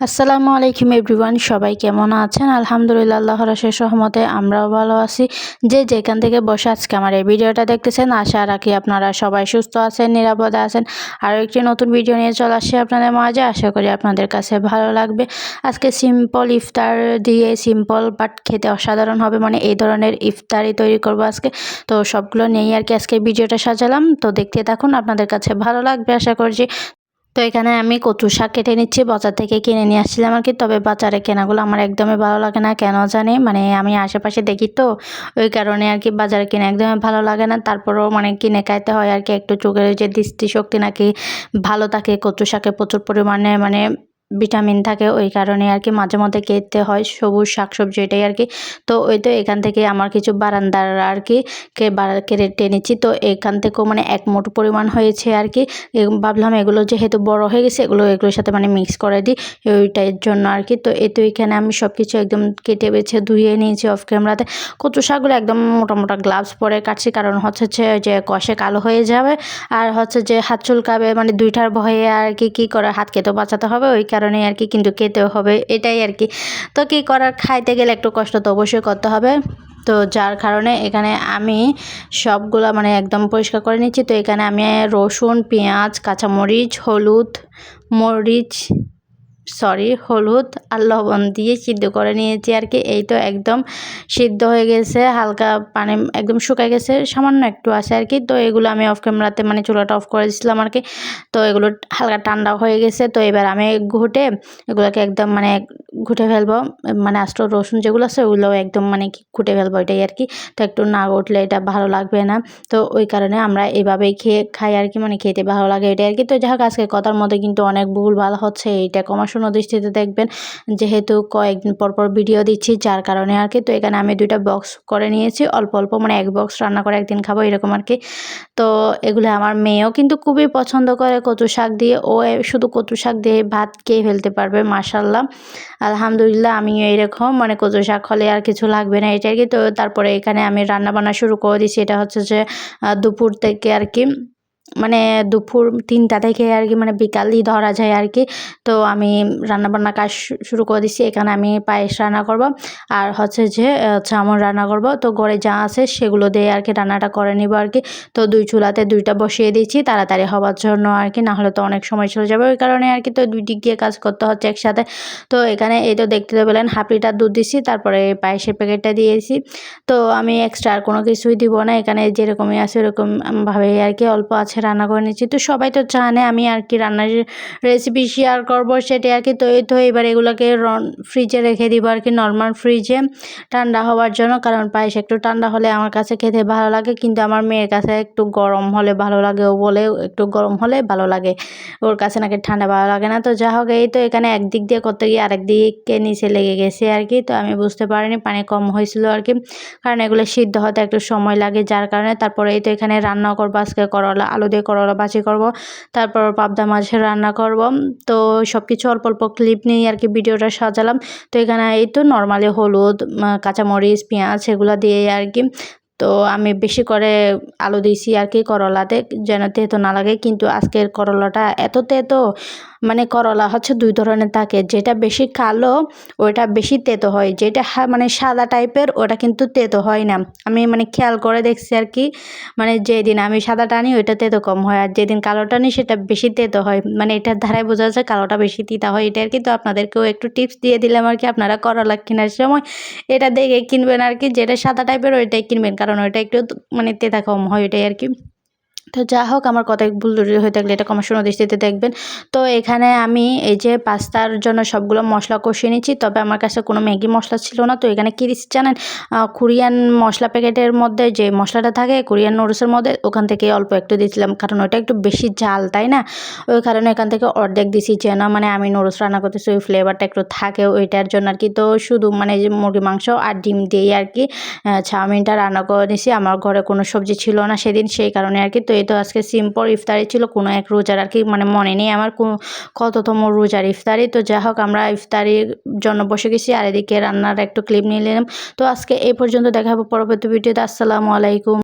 আসসালামু আলাইকুম এভরিওয়ান, সবাই কেমন আছেন? আলহামদুলিল্লাহ আল্লাহ রাশের সহমতে আমরাও ভালো আছি। যে যেখান থেকে বসে আজকে আমার এই ভিডিওটা দেখতেছেন, আশা রাখি আপনারা সবাই সুস্থ আছেন, নিরাপদে আছেন। আরও একটি নতুন ভিডিও নিয়ে চলে আসছে আপনাদের মাঝে। আশা করি আপনাদের কাছে ভালো লাগবে। আজকে সিম্পল ইফতার দিয়ে সিম্পল বাট খেতে অসাধারণ হবে। মানে এই ধরনের ইফতারই তৈরি করব আজকে। তো সবগুলো নিয়েই আর কি আজকে ভিডিওটা সাজালাম। তো দেখতে থাকুন, আপনাদের কাছে ভালো লাগবে, আশা করছি। তো এখানে আমি কচু শাক কেটে নিচ্ছি, বাজার থেকে কিনে নিয়ে আসছিলাম আর কি। তবে বাজারে কেনাগুলো আমার একদমই ভালো লাগে না, কেন জানি? মানে আমি আশেপাশে দেখি তো, ওই কারণে আর কি বাজারে কিনে একদমই ভালো লাগে না। তারপরেও মানে কিনে খাইতে হয় আর কি, একটু চোখের যে দৃষ্টিশক্তি নাকি ভালো থাকে কচু শাকে প্রচুর পরিমাণে মানে ভিটামিন থাকে ওই কারণে আর কি মাঝে মধ্যে খেতে হয় সবুজ শাকসবজি এটাই আর কি। তো ওই তো এখান থেকে আমার কিছু বারান্দার আর কি কেটে নিচ্ছি। তো এখান থেকেও মানে এক মুঠ পরিমাণ হয়েছে আর কি। ভাবলাম এগুলো যেহেতু বড় হয়ে গেছে এগুলো এগুলোর সাথে মানে মিক্স করে দিই ওইটার জন্য আর কি। তো এই তো এখানে আমি সব কিছু একদম কেটে বেছে ধুয়ে নিয়েছি অফ ক্যামেরাতে কচু শাকগুলো একদম মোটা মোটা গ্লাভস পরে কাটছি কারণ হচ্ছে যে কষে কালো হয়ে যাবে। আর হচ্ছে যে হাত চুলকাবে মানে দুইটার ভয়ে আর কি কী করে হাত কেটে বাঁচাতে হবে ওই কারণে আর কি, কিন্তু খেতে হবে, এটাই আর কি। তো কী করার, খাইতে গেলে একটু কষ্ট তো অবশ্যই করতে হবে। তো যার কারণে এখানে আমি সবগুলো মানে একদম পরিষ্কার করে নিচ্ছি। তো এখানে আমি রসুন, পেঁয়াজ, কাঁচামরিচ, হলুদ, মরিচ সরি, হলুদ আর লবণ দিয়ে সিদ্ধ করে নিয়েছি আর কি। এই তো একদম সিদ্ধ হয়ে গেছে, হালকা পানি একদম শুকায় গেছে, সামান্য একটু আছে আর কি। তো এগুলো আমি অফ ক্যামেরাতে মানে চুলাটা অফ করে দিয়েছিলাম আর কি। তো এগুলো হালকা ঠান্ডা হয়ে গেছে, তো এবার আমি ঘুটে এগুলোকে একদম মানে ঘুটে ফেলব। মানে আস্ত রসুন যেগুলো আছে ওগুলো একদম মানে কি ঘুটে ফেলব এটাই আর কি। তো একটু না উঠলে এটা ভালো লাগবে না। তো ওই কারণে আমরা এইভাবেই খেয়ে, খাই আর কি মানে খেতে ভালো লাগে এটাই আর কি। তো যাই হোক আজকে কথার মধ্যে কিন্তু অনেক ভুল ভালো হচ্ছে, এইটা কমার দৃষ্টিতে দেখবেন। যেহেতু কয়েকদিন পর পর ভিডিও দিচ্ছি, যার কারণে আর কি। তো এখানে আমি দুইটা বক্স করে নিয়েছি। অল্প অল্প মানে এক বক্স রান্না করে একদিন খাব, এরকম আর কি। তো এগুলো আমার মেয়েও কিন্তু খুবই পছন্দ করে কচু শাক দিয়ে। ও শুধু কচু শাক দিয়ে ভাত খেয়ে ফেলতে পারবে মাসাল্লাহ আলহামদুলিল্লাহ আমিও এইরকম। মানে কচু শাক হলে আর কিছু লাগবে না, এটা আর কি। তো তারপরে এখানে আমি রান্না বান্না শুরু করে দিচ্ছি এটা হচ্ছে যে দুপুর থেকে আর কি। মানে দুপুর তিনটা থেকে আর কি মানে বিকালই ধরা যায় আর কি। তো আমি রান্নাবান্না কাজ শুরু করে দিচ্ছি এখানে আমি পায়েস রান্না করব। আর হচ্ছে যে চামন রান্না করব। তো ঘরে যা আছে সেগুলো দিয়ে আর কি রান্নাটা করে নিব আর কি। তো দুই চুলাতে দুইটা বসিয়ে দিচ্ছি তাড়াতাড়ি হওয়ার জন্য আর কি, নাহলে তো অনেক সময় চলে যাবে। ওই কারণে আর কি তো দুই দিক দিয়ে কাজ করতে হচ্ছে একসাথে। তো এখানে এই তো দেখতে পেলেন হাফ লিটার দুধ দিচ্ছি তারপরে পায়েসের প্যাকেটটা দিয়েছি। তো আমি এক্সট্রা আর কোনো কিছুই দিব না, এখানে যেরকমই আছে ওরকমভাবে আর কি অল্প আছে। মাছে রান্না করে নিচ্ছি তো সবাই তো জানে আমি আর কি রান্নার রেসিপি শেয়ার করব সেটা আর কি। তো এই তো এবার এগুলোকে ফ্রিজে রেখে দিব আর কি নর্মাল ফ্রিজে ঠান্ডা হওয়ার জন্য। কারণ পায়েস একটু ঠান্ডা হলে আমার কাছে খেতে ভালো লাগে, কিন্তু আমার মেয়ের কাছে একটু গরম হলে ভালো লাগে, ও বলে একটু গরম হলে ভালো লাগে। ওর কাছে নাকি ঠান্ডা ভালো লাগে না। তো যা হোক, এই তো এখানে একদিক দিয়ে করতে গিয়ে আরেক দিকে নিচে লেগে গেছে আর কি। তো আমি বুঝতে পারিনি, পানি কম হয়েছিল আর কি। কারণ এগুলো সিদ্ধ হতে একটু সময় লাগে, যার কারণে তারপরে এই তো এখানে রান্না করব, আজকে করলা, আলু আলু দিয়ে করলা বাজি করব, তারপর পাবদা মাছের রান্না করব। তো সব কিছু অল্প অল্প ক্লিপ নিয়ে আর কি ভিডিওটা সাজালাম। তো এখানে এই তো নর্মালি হলুদ কাঁচামরিচ, পেঁয়াজ, এগুলো দিয়ে আর কি তো আমি বেশি করে আলু দিয়েছি আর কি করলাতে, যেন তেতো না লাগে। কিন্তু আজকের করলাটা এত তেতো মানে করলা হচ্ছে দুই ধরনের থাকে। যেটা বেশি কালো, ওইটা বেশি তেতো হয়। যেটা মানে সাদা টাইপের ওটা কিন্তু তেতো হয় না। আমি মানে খেয়াল করে দেখছি আর কি মানে যেদিন আমি সাদাটা আনি ওইটা তেতো কম হয়। আর যেদিন কালোটা নিই সেটা বেশি তেতো হয়। মানে এটার ধারায় বোঝা যাচ্ছে কালোটা বেশি তিতা হয়। এটা আর কি, তো আপনাদেরকেও একটু টিপস দিয়ে দিলাম আর কি, আপনারা করলা কেনার সময় এটা দেখে কিনবেন আর কি। যেটা সাদা টাইপের ওইটাই কিনবেন। কারণ ওইটা একটু মানে তেতা কম হয় ওইটাই আর কি। তো যা হোক, আমার কথায় ভুল ত্রুটি হয়ে থাকলে এটা কমার দৃষ্টিতে দেখবেন। তো এখানে আমি এই যে পাস্তার জন্য সবগুলো মশলা কষিয়ে নিচ্ছি, তবে আমার কাছে কোনো ম্যাগি মশলা ছিল না। তো এখানে কী দিচ্ছি জানেন? কোরিয়ান মশলা প্যাকেটের মধ্যে যে মশলাটা থাকে, কোরিয়ান নুডলসের মধ্যে, ওখান থেকে অল্প একটু দিয়েছিলাম, কারণ ওটা একটু বেশি ঝাল, তাই না? ওই কারণে এখান থেকে অর্ধেক দিছি যেন মানে আমি নুডলস রান্না করতেছি, ওই ফ্লেভারটা একটু থাকে ওইটার জন্য আর কি তো শুধু মানে যে মুরগি, মাংস আর ডিম দিয়েই আর কি চাউমিনটা রান্না করে নিছি। আমার ঘরে কোনো সবজি ছিল না সেদিন, সেই কারণে আর কি তো এই তো আজকে সিম্পল ইফতারি ছিল, কোনো এক রোজার আর কি মানে মনে নেই আমার কততম রোজার ইফতারি। তো যা হোক, আমরা ইফতারির জন্য বসে গেছি আর এদিকে রান্নার একটু ক্লিপ নিয়ে নিলাম। তো আজকে এই পর্যন্ত দেখাবো পরবর্তী ভিডিওতে। আসসালামু আলাইকুম।